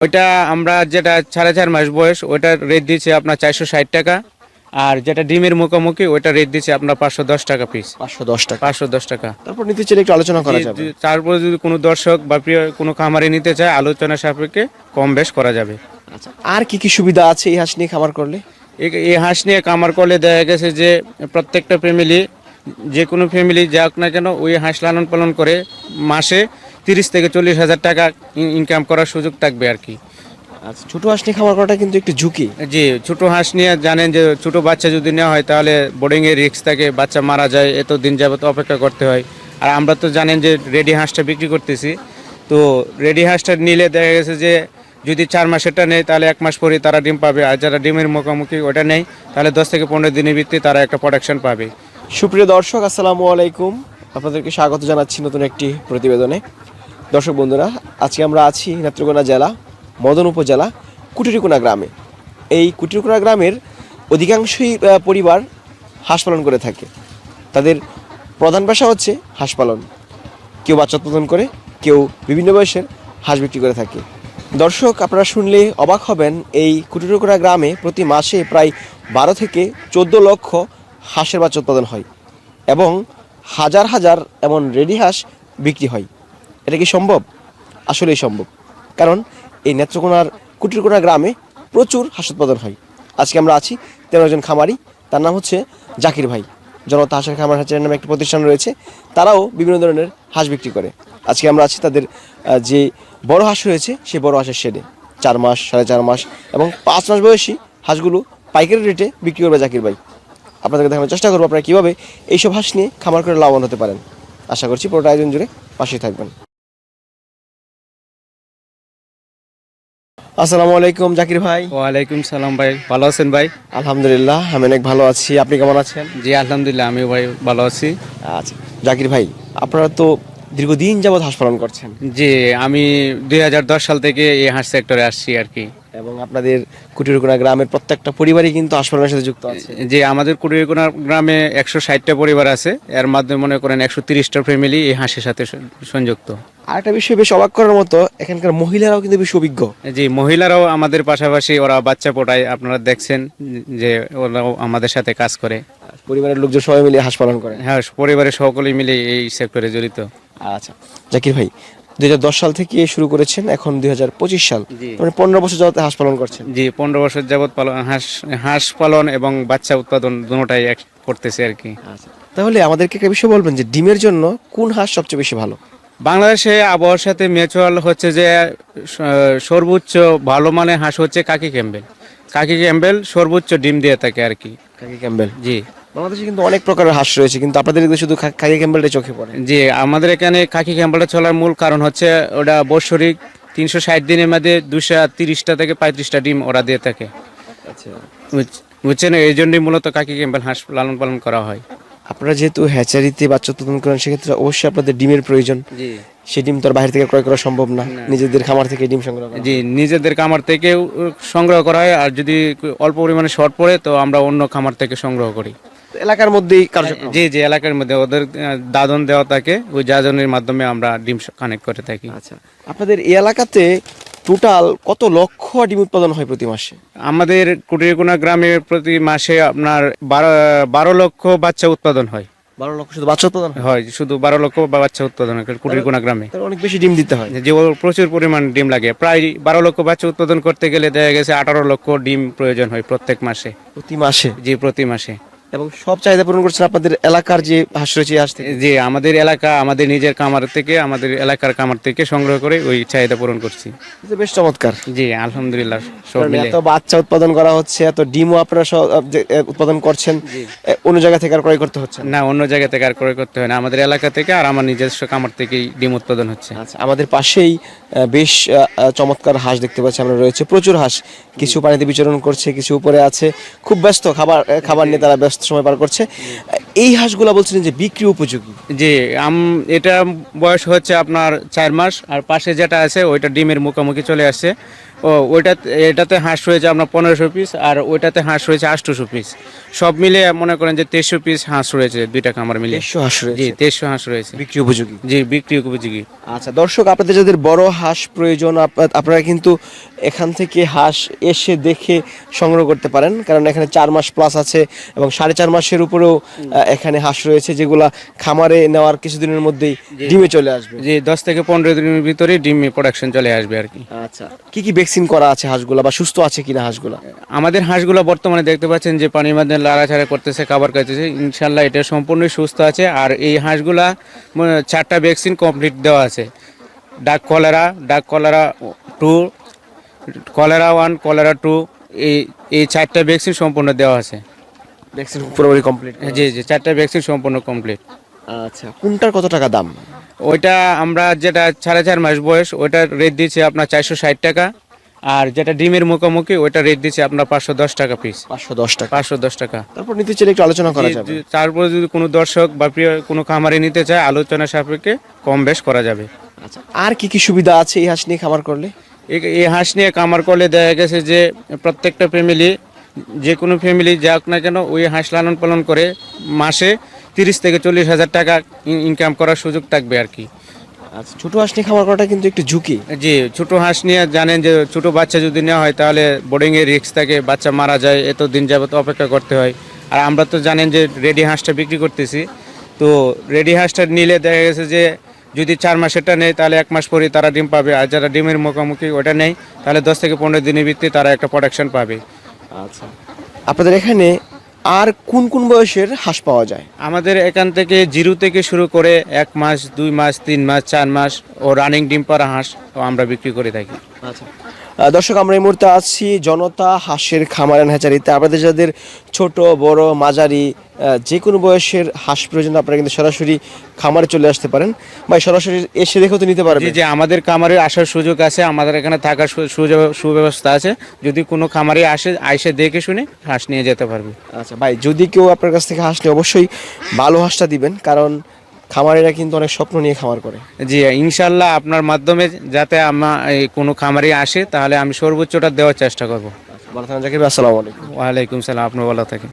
ওইটা আমরা যেটা সাড়ে চার মাস বয়স ওইটা রেট দিচ্ছে আপনার চারশো ষাট টাকা। আর যেটা ডিমের মুখোমুখি ওইটা রেট দিচ্ছে আপনার পাঁচশো দশ টাকা পিস পাঁচশো দশ টাকা। পাঁচশো দশ টাকা। তারপর নিতে চাইলে একটু আলোচনা করা যাবে। তারপরে যদি কোনো দর্শক বা প্রিয় কোনো খামারে নিতে চায় আলোচনা সাপেক্ষে কম বেশ করা যাবে। আচ্ছা আর কি কি সুবিধা আছে এই হাঁস নিয়ে খামার করলে? এই- হাঁস নিয়ে কামার করলে দেখা গেছে যে প্রত্যেকটা ফ্যামিলি যে কোনো ফ্যামিলি যাক না কেন ওই হাঁস লালন পালন করে মাসে তিরিশ থেকে চল্লিশ হাজার টাকা ইনকাম করার সুযোগ থাকবে আর কি। আচ্ছা ছোট হাঁস নিয়ে খামার করাটা কিন্তু একটু ঝুঁকি। জি ছোট হাঁস নিয়ে জানেন যে ছোট বাচ্চা যদি নেওয়া হয় তাহলে বোর্ডিংয়ের রিস্ক থাকে বাচ্চা মারা যায় এত দিন যাবত অপেক্ষা করতে হয়। আর আমরা তো জানেন যে রেডি হাঁসটা বিক্রি করতেছি। তো রেডি হাঁসটা নিলে দেখা গেছে যে যদি চার মাসেরটা নেয় তাহলে এক মাস পরে তারা ডিম পাবে। আর যারা ডিমের মুখোমুখি ওটা নেই তাহলে দশ থেকে পনেরো দিনের ভিত্তি তারা একটা প্রোডাকশন পাবে। সুপ্রিয় দর্শক আসসালামু আলাইকুম। আপনাদেরকে স্বাগত জানাচ্ছি নতুন একটি প্রতিবেদনে। দর্শক বন্ধুরা, আজকে আমরা আছি নেত্রকোনা জেলা, মদন উপজেলা, কুটিরিকোনা গ্রামে। এই কুটিরিকোনা গ্রামের অধিকাংশই পরিবার হাঁস পালন করে থাকে। তাদের প্রধান পেশা হচ্ছে হাঁস পালন। কেউ বাচ্চা উৎপাদন করে, কেউ বিভিন্ন বয়সের হাঁস বিক্রি করে থাকে। দর্শক, আপনারা শুনলে অবাক হবেন, এই কুটিরকুড়া গ্রামে প্রতি মাসে প্রায় বারো থেকে চোদ্দ লক্ষ হাঁসের বাচ্চা উৎপাদন হয় এবং হাজার হাজার এমন রেডি হাঁস বিক্রি হয়। এটা কি সম্ভব? আসলেই সম্ভব। কারণ এই নেত্রকোনার কুটিরকোনা গ্রামে প্রচুর হাঁস উৎপাদন হয়। আজকে আমরা আছি তেমন একজন খামারি, তার নাম হচ্ছে জাকির ভাই। জনতা হাঁসের খামার হাঁসের নামে একটি প্রতিষ্ঠান রয়েছে, তারাও বিভিন্ন ধরনের হাঁস বিক্রি করে। আজকে আমরা আছি তাদের যে বড় হাঁস রয়েছে সেই বড় হাঁসের শেডে। চার মাস, সাড়ে চার মাস এবং পাঁচ মাস বয়সী হাঁসগুলো পাইকারি রেটে বিক্রি করবে জাকির ভাই। আপনাদেরকে দেখানোর চেষ্টা করব আপনারা কীভাবে এইসব হাঁস নিয়ে খামার করে লাভবান হতে পারেন। আশা করছি পুরোটা আয়োজন জুড়ে পাশেই থাকবেন। আসসালামু আলাইকুম জাকির ভাই। ওয়ালাইকুম সালাম ভাই ভালো আছেন ভাই? আলহামদুলিল্লাহ আমি অনেক ভালো আছি। আপনি কেমন আছেন? জি আলহামদুলিল্লাহ আমিও ভাই ভালো আছি। আচ্ছা জাকির ভাই আপনারা তো দীর্ঘদিন যাবৎ হাঁস পালন করছেন। জি আমি দুই হাজার দশ সাল থেকে এই হাঁস সেক্টরে আসছি আর কি। এবং আপনাদের কুটিরকোনা গ্রামের প্রত্যেকটা পরিবারই কিন্তু হাঁস পালনের সাথে যুক্ত আছে। যে আমাদের কুড়িয়াকোনা গ্রামে একশো ষাটটা পরিবার আছে। এর মাধ্যমে মনে করেন একশো তিরিশটা ফ্যামিলি এই হাঁসের সাথে সংযুক্ত। আর একটা বিষয় বেশ অবাক করার মতো এখানকার মহিলারাও কিন্তু বেশ অভিজ্ঞ। জি মহিলারাও আমাদের পাশাপাশি ওরা বাচ্চা পোটায় আপনারা দেখছেন যে ওরাও আমাদের সাথে কাজ করে। পরিবারের লোকজন সবাই মিলে হাঁস পালন করে। হ্যাঁ পরিবারের সকলেই মিলে এই সেক্টরে জড়িত। আচ্ছা জাকির ভাই দুই দশ সাল থেকে শুরু করেছেন এখন দুই হাজার পঁচিশ সাল। মানে পনেরো বছর যাবত হাঁস পালন করছেন। জি পনেরো বছর যাবৎ পালন হাঁস হাঁস পালন এবং বাচ্চা উৎপাদন দুটোটাই এক করতেছে আর কি। আচ্ছা তাহলে আমাদেরকে একটা বিষয় বলবেন যে ডিমের জন্য কোন হাঁস সবচেয়ে বেশি ভালো? বাংলাদেশে আবহাওয়ার সাথে ম্যাচুয়াল হচ্ছে যে সর্বোচ্চ ভালো মানের হাঁস হচ্ছে কাকি ক্যাম্বেল। কাকি ক্যাম্বেল সর্বোচ্চ ডিম দিয়ে থাকে আর কি। কাকি ক্যাম্বেল? জি। বাংলাদেশে কিন্তু অনেক প্রকারের হাঁস রয়েছে কিন্তু আপনাদের এদিকে শুধু কাকি ক্যাম্বেলটাই চোখে পড়ে। জি আমাদের এখানে কাকি ক্যাম্বেলটা চলার মূল কারণ হচ্ছে ওটা বৎসরিক তিনশো ষাট দিনের মধ্যে দুশো তিরিশটা থেকে পঁয়ত্রিশটা ডিম ওরা দিয়ে থাকে। আচ্ছা। বুঝছেন? এই জন্যই মূলত কাকি ক্যাম্বেল হাঁস লালন পালন করা হয়। আপনারা যেহেতু হ্যাচারিতে বাচ্চা উৎপাদন করেন সেক্ষেত্রে অবশ্যই আপনাদের ডিমের প্রয়োজন। সেই ডিম তো আর বাইরে থেকে ক্রয় করা সম্ভব না। নিজেদের খামার থেকে ডিম সংগ্রহ করা। জি নিজেদের খামার থেকে সংগ্রহ করা হয়। আর যদি অল্প পরিমাণে শর্ট পড়ে তো আমরা অন্য খামার থেকে সংগ্রহ করি। এলাকার মধ্যেই কার্যক্রম। জি জি এলাকার মধ্যে ওদের দাদন দেওয়া থাকে। ওই দাদনের মাধ্যমে আমরা ডিম কানেক্ট করে থাকি। আচ্ছা। আপনাদের এই এলাকাতে টোটাল কত লক্ষ ডিম উৎপাদন হয় প্রতি মাসে? আমাদের কুটিরকোনা গ্রামে প্রতি মাসে আপনার বারো বারো লক্ষ বাচ্চা উৎপাদন হয়। বারো লক্ষ শুধু বাচ্চা উৎপাদন হয়? শুধু বারো লক্ষ বাচ্চা উৎপাদন হয় কুটিরকোনা গ্রামে। অনেক বেশি ডিম দিতে হয়। যে প্রচুর পরিমাণ ডিম লাগে। প্রায় বারো লক্ষ বাচ্চা উৎপাদন করতে গেলে দেখা গেছে আঠারো লক্ষ ডিম প্রয়োজন হয় প্রত্যেক মাসে। প্রতি মাসে? জি প্রতি মাসে। এবং সব চাহিদা পূরণ করছেন আপনাদের এলাকার যে হাঁস রয়েছে হাঁস থেকে? যে আমাদের এলাকা আমাদের নিজের কামার থেকে আমাদের এলাকার কামার থেকে সংগ্রহ করে ওই চাহিদা পূরণ করছি। বেশ চমৎকার। জি আলহামদুলিল্লাহ সব মিলে। এত বাচ্চা উৎপাদন করা হচ্ছে এত ডিমও আপনারা উৎপাদন করছেন অন্য জায়গা থেকে আর ক্রয় করতে হচ্ছে না। অন্য জায়গা থেকে আর ক্রয় করতে হয় না। আমাদের এলাকা থেকে আর আমার নিজস্ব কামার থেকেই ডিম উৎপাদন হচ্ছে। আচ্ছা আমাদের পাশেই বেশ চমৎকার হাঁস দেখতে পাচ্ছি আমরা রয়েছে। প্রচুর হাঁস। কিছু পানিতে বিচরণ করছে কিছু উপরে আছে। খুব ব্যস্ত খাবার খাবার নিয়ে তারা ব্যস্ত। সময় পার করছে। এই হাঁসগুলা বলছিলেন যে বিক্রি উপযোগী। যে আম, এটা বয়স হচ্ছে আপনার চার মাস, আর পাশে যেটা আছে ওইটা ডিমের মুখোমুখি চলে আসছে। ও ওইটা এটাতে হাঁস রয়েছে আপনার পনেরোশো পিস আর ওইটাতে হাঁস রয়েছে আটশোশো পিস সব মিলে মনে করেন যে তেইশশো পিস হাঁস রয়েছে দুইটা কামার মিলে হাঁস জি রয়েছে তেইশশো হাঁস রয়েছে। বিক্রি উপযোগী। জি বিক্রি উপযোগী। আচ্ছা দর্শক আপনাদের যাদের বড় হাঁস প্রয়োজন আপ- আপনারা কিন্তু এখান থেকে হাঁস এসে দেখে সংগ্রহ করতে পারেন। কারণ এখানে চার মাস প্লাস আছে এবং সাড়ে চার মাসের উপরেও এখানে হাঁস রয়েছে যেগুলা খামারে নেওয়ার কিছুদিনের মধ্যেই ডিমে চলে আসবে। জি দশ থেকে পনেরো দিনের ভিতরে ডিম প্রোডাকশন চলে আসবে আর কি। আচ্ছা কি কি ভ্যাকসিন করা আছে হাঁসগুলা বা সুস্থ আছে কিনা হাঁসগুলা? আমাদের হাঁসগুলো বর্তমানে দেখতে পাচ্ছেন যে পানির মধ্যে লাড়াছাড়া করতেছে খাবার খাইতেছে। ইনশাল্লাহ এটা সম্পূর্ণ সুস্থ আছে। আর এই হাঁসগুলা চারটা ভ্যাকসিন কমপ্লিট দেওয়া আছে। Duck cholera duck cholera two cholera one cholera two এই এই চারটা ভ্যাকসিন সম্পূর্ণ দেওয়া আছে। ভ্যাকসিন পুরোপুরি কমপ্লিট জি জি চারটা ভ্যাকসিন সম্পূর্ণ কমপ্লিট আচ্ছা কোনটার কত টাকা দাম? ওইটা আমরা যেটা সাড়ে চার মাস বয়স ওইটা রেট দিচ্ছি আপনার চারশো ষাট টাকা। আর যেটা ডিমের মুখোমুখি ওইটা রেট দিচ্ছে আপনার পাঁচশো দশ টাকা পিস পাঁচশো দশ টাকা। পাঁচশো দশ টাকা। তারপর নিতে চাইলে একটু আলোচনা করা যাবে। তারপরে যদি কোনো দর্শক বা প্রিয় কোনো খামারে নিতে চায় আলোচনা সাপেক্ষে কম বেশ করা যাবে। আচ্ছা আর কি কি সুবিধা আছে এই হাঁস নিয়ে খামার করলে? এই- এই হাঁস নিয়ে খামার করলে দেখা গেছে যে প্রত্যেকটা ফ্যামিলি যে কোনো ফ্যামিলি যাক না কেন ওই হাঁস লালন পালন করে মাসে তিরিশ থেকে চল্লিশ হাজার টাকা ইনকাম করার সুযোগ থাকবে আর কি। আচ্ছা ছোট হাঁস নিয়ে খামার করাটা কিন্তু একটু ঝুঁকি। জি ছোট হাঁস নিয়ে জানেন যে ছোট বাচ্চা যদি নেওয়া হয় তাহলে বোর্ডিংয়ের রিস্ক থাকে বাচ্চা মারা যায় এত দিন যাবত অপেক্ষা করতে হয়। আর আমরা তো জানেন যে রেডি হাঁসটা বিক্রি করতেছি। তো রেডি হাঁসটা নিলে দেখা গেছে যে যদি চার মাসেরটা নেয় তাহলে এক মাস পরে তারা ডিম পাবে। আর যারা ডিমের মুখোমুখি ওটা নেই তাহলে দশ থেকে পনেরো দিনের ভিত্তি তারা একটা প্রোডাকশন পাবে। আচ্ছা। আপনাদের এখানে আর কোন কোন বয়সের হাঁস পাওয়া যায়? আমাদের এখান থেকে জিরো থেকে শুরু করে এক মাস দুই মাস তিন মাস চার মাস ও রানিং ডিম্পার পাড়া হাঁস আমরা বিক্রি করে থাকি। আচ্ছা। দর্শক আমরা এই মুহূর্তে আছি জনতা হাঁসের খামার অ্যান্ড হ্যাচারিতে আপনাদের যাদের ছোট বড় মাঝারি যে কোনো বয়সের হাঁস প্রয়োজন আপনারা কিন্তু সরাসরি খামারে চলে আসতে পারেন। বা সরাসরি এসে দেখেও তো নিতে পারবেন। যে আমাদের খামারে আসার সুযোগ আছে আমাদের এখানে থাকার সুযোগ- সুব্যবস্থা আছে। যদি কোনো খামারে আসে আইসে দেখে শুনে হাঁস নিয়ে যেতে পারবে। আচ্ছা ভাই যদি কেউ আপনার কাছ থেকে হাঁস নেয় অবশ্যই ভালো হাঁসটা দিবেন। কারণ খামারিরা কিন্তু অনেক স্বপ্ন নিয়ে খামার করে। জি ইনশাল্লাহ আপনার মাধ্যমে যাতে আমার এই কোনো খামারি আসে তাহলে আমি সর্বোচ্চটা দেওয়ার চেষ্টা করব। ভালো থাকেন জাকির আসসালামু আলাইকুম। ওয়ালাইকুম সালাম আপনি ভালো থাকেন।